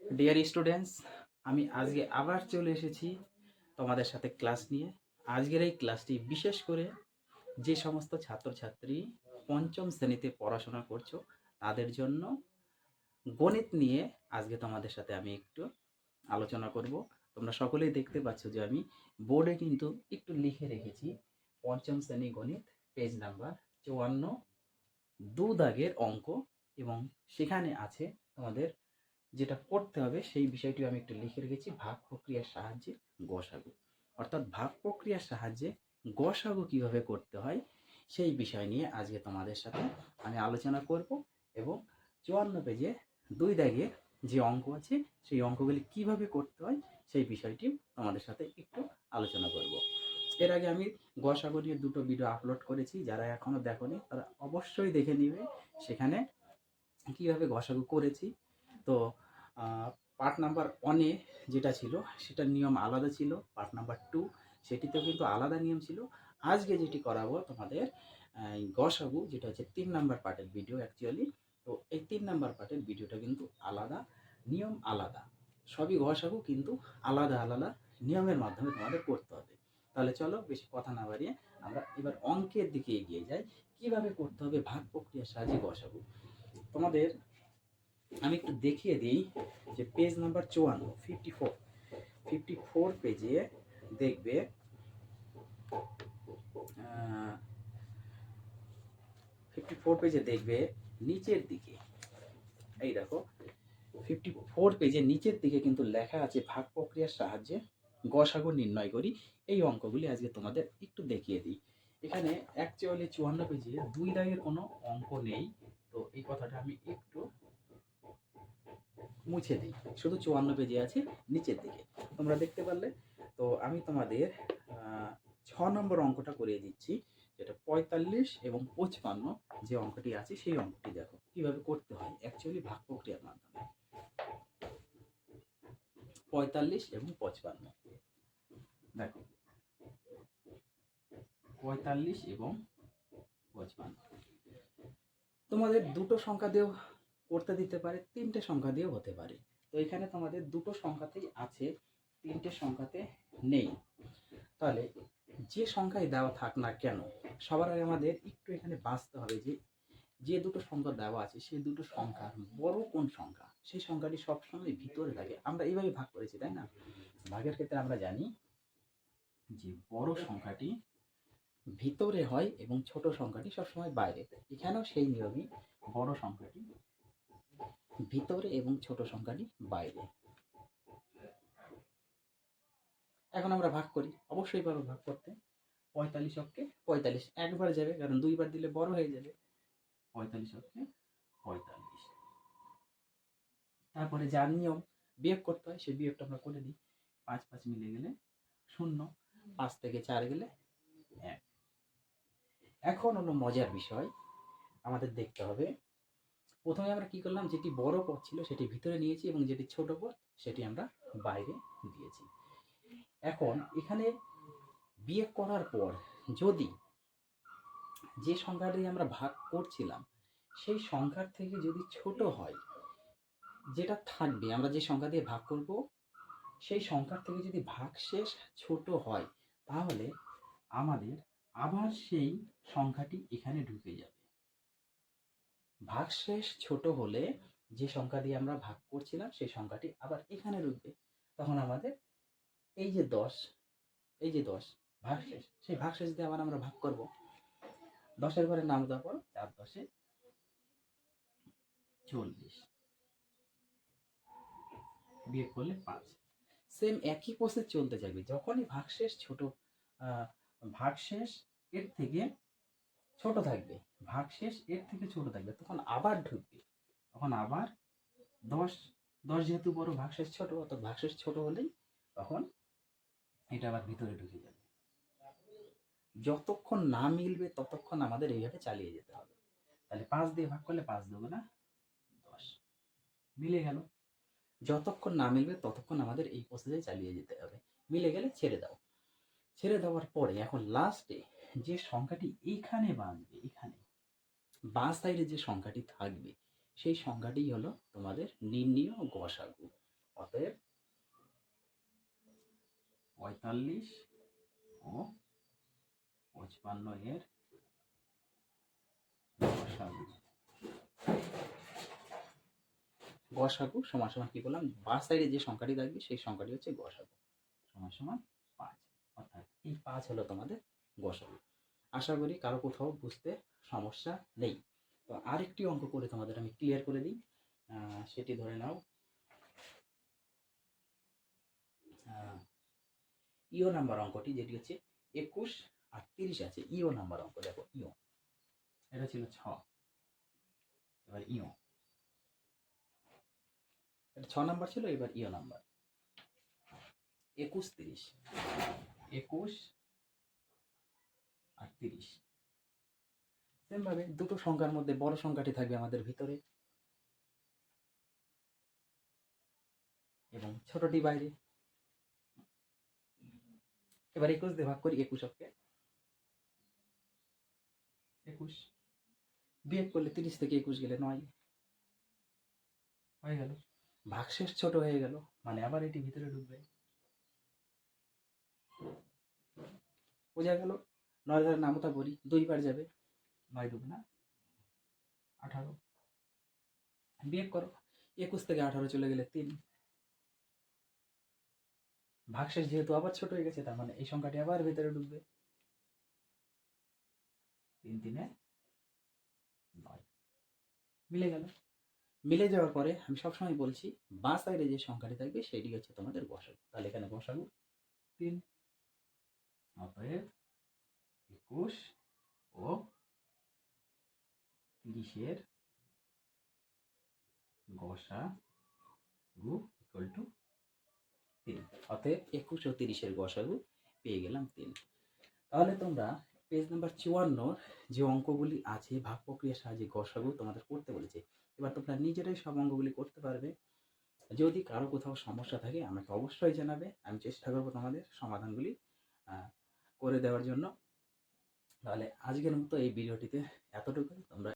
Dear students আমি আজকে আবার চলে এসেছি তোমাদের সাথে ক্লাস নিয়ে। আজকের এই ক্লাসটি বিশেষ করে যে সমস্ত ছাত্রছাত্রী পঞ্চম শ্রেণীতে পড়াশোনা করছ, তাদের জন্য গণিত নিয়ে আজকে তোমাদের সাথে আমি একটু আলোচনা করব। তোমরা সকলেই দেখতে পাচ্ছ যে আমি বোর্ডে কিন্তু একটু লিখে রেখেছি, পঞ্চম শ্রেণি গণিত পেজ নাম্বার চুয়ান্ন, দু দাগের অঙ্ক এবং সেখানে আছে তোমাদের যেটা করতে হবে, সেই বিষয়টি আমি একটু লিখে রেখেছি। ভাগ প্রক্রিয়ার সাহায্যে গসাগু। অর্থাৎ ভাগ প্রক্রিয়ার সাহায্যে গসাগু কীভাবে করতে হয়, সেই বিষয় নিয়ে আজকে তোমাদের সাথে আমি আলোচনা করব এবং চুয়ান্ন পেজে দুই দাগে যে অঙ্ক আছে, সেই অঙ্কগুলি কীভাবে করতে হয়, সেই বিষয়টি তোমাদের সাথে একটু আলোচনা করব। এর আগে আমি গসাগু নিয়ে দুটো ভিডিও আপলোড করেছি, যারা এখনও দেখোনি, তারা অবশ্যই দেখে নিবে। সেখানে কীভাবে গসাগু করেছি তো পার্ট নাম্বার ওয়ানে যেটা ছিল, সেটার নিয়ম আলাদা ছিল। পার্ট নাম্বার টু সেটিতেও কিন্তু আলাদা নিয়ম ছিল। আজকে যেটি করাবো তোমাদের গসাগু যেটা হচ্ছে তিন নাম্বার পার্টের ভিডিও অ্যাকচুয়ালি তো, এই তিন নাম্বার পার্টের ভিডিওটা কিন্তু আলাদা, নিয়ম আলাদা। সবই গসাগু কিন্তু আলাদা আলাদা নিয়মের মাধ্যমে তোমাদের করতে হবে। তাহলে চলো, বেশি কথা না বাড়িয়ে আমরা এবার অঙ্কের দিকে এগিয়ে যাই। কীভাবে করতে হবে? ভাগ প্রক্রিয়ার সাহায্যে গসাগু তোমাদের আমি একটু দেখিয়ে দিই যে পেজ নাম্বার চুয়ান্ন ফিফটি ফোর ফিফটি ফোর পেজে দেখবে ফিফটি ফোর পেজে দেখবে নিচের দিকে। এই দেখো ফিফটি ফোর পেজে নিচের দিকে কিন্তু লেখা আছে ভাগ প্রক্রিয়ার সাহায্যে গসাগু নির্ণয় করি। এই অঙ্কগুলি আজকে তোমাদের একটু দেখিয়ে দিই। এখানে অ্যাকচুয়ালি চুয়ান্ন পেজে দুই দাগের কোনো অঙ্ক নেই। তো এই কথাটা আমি একটু মুছে দিই। শুধু চুয়ান্ন পেজে আছে, নিচের দিকে। তোমরা দেখতে পারলে? তো আমি তোমাদের ছ নম্বর অঙ্কটা করিয়ে দিচ্ছি, যেটা পঁয়তাল্লিশ এবং পঁচপান্ন যে অঙ্কটি আছে, সেই অঙ্কটি দেখো। কীভাবে করতে হয়? অ্যাকচুয়ালি ভাগ প্রক্রিয়ার মাধ্যমে। পঁয়তাল্লিশ এবং পঁচপান্ন। দেখো। পঁয়তাল্লিশ এবং পঁচপান্ন। তোমাদের দুটো সংখ্যা দিয়েও করতে দিতে পারে, তিনটে সংখ্যা দিয়েও হতে পারে। তো এখানে তোমাদের দুটো সংখ্যাতেই আছে, তিনটে সংখ্যাতে নেই। তাহলে যে সংখ্যায় দেওয়া থাক না কেন, সবার আগে আমাদের একটু এখানে বাঁচতে হবে যে যে দুটো সংখ্যা দেওয়া আছে সেই দুটো সংখ্যা বড় কোন সংখ্যা? সেই সংখ্যাটি সবসময় ভিতরে থাকে। আমরা এইভাবে ভাগ করেছি, তাই না? ভাগের ক্ষেত্রে আমরা জানি যে বড় সংখ্যাটি ভিতরে হয় এবং ছোট সংখ্যাটি সবসময় বাইরে এখানেও সেই নিয়মই বড় সংখ্যাটি ভিতরে এবং ছোট সংখ্যাটি বাইরে। এখন আমরা ভাগ করি। অবশ্যই পারব ভাগ করতে। পঁয়তাল্লিশ অক্ষে পঁয়তাল্লিশ। একবার যাবে, কারণ দুইবার দিলে বড় হয়ে যাবে। পঁয়তাল্লিশ অক্ষে পঁয়তাল্লিশ। তারপরে যার নিয়ম বিয়োগ করতে হয়, সেই বিয়োগটা আমরা করে দিই। পাঁচ পাঁচ মিলে গেলে শূন্য। পাঁচ থেকে চার গেলে এক। এখন হলো মজার বিষয়। আমাদের দেখতে হবে প্রথমে আমরা কি করলাম, যেটি বড় পথ ছিল সেটি ভিতরে নিয়েছি এবং যেটি ছোট পথ সেটি আমরা বাইরে দিয়েছি। এখন এখানে বিয়ে করার পর যদি যে সংখ্যাটি আমরা ভাগ করছিলাম, সেই সংখ্যার থেকে যদি ছোট হয়, যেটা থাকবে, আমরা যে সংখ্যা দিয়ে ভাগ করব, সেই সংখ্যার থেকে যদি ভাগ শেষ ছোট হয়, তাহলে আমাদের আবার সেই সংখ্যাটি এখানে ঢুকে যাবে। ভাগশেষ ছোট হলে যে সংখ্যা দিয়ে আমরা ভাগ করছিলাম, সেই সংখ্যাটি আবার এখানে ঢুকবে তখন আমাদের এই যে দশ, এই যে দশ ভাগশেষ, সেই ভাগশেষ দিয়ে আবার আমরা ভাগ করব। দশের ঘরে নাম দেওয়ার পর চার দশে চল্লিশ। বিয়োগ করলে পাঁচ। সেম একই প্রসেস চলতে যাবে যখনই ভাগশেষ ছোট ভাগশেষ এর থেকে ছোট থাকবে ভাগশেষ এর থেকে ছোট থাকবে। তখন আবার ঢুকবে। তখন আবার দশ দশ যেহেতু বড় ভাগশেষ ছোট, অর্থাৎ ভাগশেষ ছোট হলেই তখন এটা আবার ভিতরে ঢুকে যাবে। যতক্ষণ না মিলবে, ততক্ষণ আমাদের এইভাবে চালিয়ে যেতে হবে। তাহলে পাঁচ দিয়ে ভাগ করলে পাঁচ দেবো না, দশ। মিলে গেল। যতক্ষণ না মিলবে, ততক্ষণ আমাদের এই প্রসেসে চালিয়ে যেতে হবে। মিলে গেলে ছেড়ে দাও। ছেড়ে দেওয়ার পরে, এখন লাস্টে যে সংখ্যাটি এইখানে বাঁচবে এখানে বাঁ সাইডে যে সংখ্যাটি থাকবে, সেই সংখ্যাটি হলো তোমাদের নির্ণীয় গসাগু। অতএব পঁয়তাল্লিশ ও পঁচপান্ন এর গসাগু। গসাগু সমান সমান কি বললাম? বাস সাইডে যে সংখ্যাটি থাকবে, সেই সংখ্যাটি হচ্ছে গসাগু। সমান সমান পাঁচ। অর্থাৎ এই পাঁচ হলো তোমাদের গসাগু। আশা করি কারও কোথাও বুঝতে সমস্যা নেই। তো আরেকটি অঙ্ক করে তোমাদের আমি ক্লিয়ার করে দিই। সেটি ধরে নাও। ইও নাম্বার অঙ্কটি যেটি হচ্ছে একুশ আর তিরিশ আছে। ইও নাম্বার অঙ্ক, দেখো ইও এটা ছিল ছ। এবার ইও এটা ছ নাম্বার ছিল, এবার ইও নাম্বার একুশ, তিরিশ। একুশ আর তিরিশ সেম ভাবে দুটো সংখ্যার মধ্যে বড় সংখ্যাটি থাকবে আমাদের ভিতরে। এবং ছোটটি বাইরে। এবার একুশ দিয়ে ভাগ করি, একুশ একুশকে একুশ। বিয়োগ করলে তিরিশ থেকে একুশ গেলে নয়। হয়ে গেল। ভাগশেষ ছোট হয়ে গেল মানে আবার এটি ভিতরে ঢুকবে। বোঝা গেল? নয় ধরে নামতা করি দুইবার যাবে। নয় না, আঠারো। বিয়োগ করো, একুশ থেকে আঠারো চলে গেলে তিন। ভাগশেষ যেহেতু আবার ছোট হয়ে গেছে, তার মানে এই সংখ্যাটি আবার ভেতরে ঢুকবে। তিন, তিনে নয়। মিলে গেল। মিলে যাওয়ার পরে আমি সবসময় বলছি, বাঁ সাইডে যে সংখ্যাটি থাকবে সেটি হচ্ছে তোমাদের গসাগু তাহলে এখানে গসাগু তিন। অতএব একুশ ও তিরিশের গসা গু ইকুয়াল টু তিন। অতএব একুশ ও তিরিশের গসাগু পেয়ে গেলাম তিন। তাহলে তোমরা পেজ নাম্বার চুয়ান্নর যে অঙ্কগুলি আছে ভাগ প্রক্রিয়ার সাহায্যে গসাগু তোমাদের করতে বলেছে। এবার তোমরা নিজেরাই সব অঙ্কগুলি করতে পারবে। যদি কারও কোথাও সমস্যা থাকে, আমাকে অবশ্যই জানাবে। আমি চেষ্টা করব তোমাদের সমাধানগুলি করে দেওয়ার জন্য। তাহলে আজকের মতো এই ভিডিওটিতে এতটুকুই। তোমরা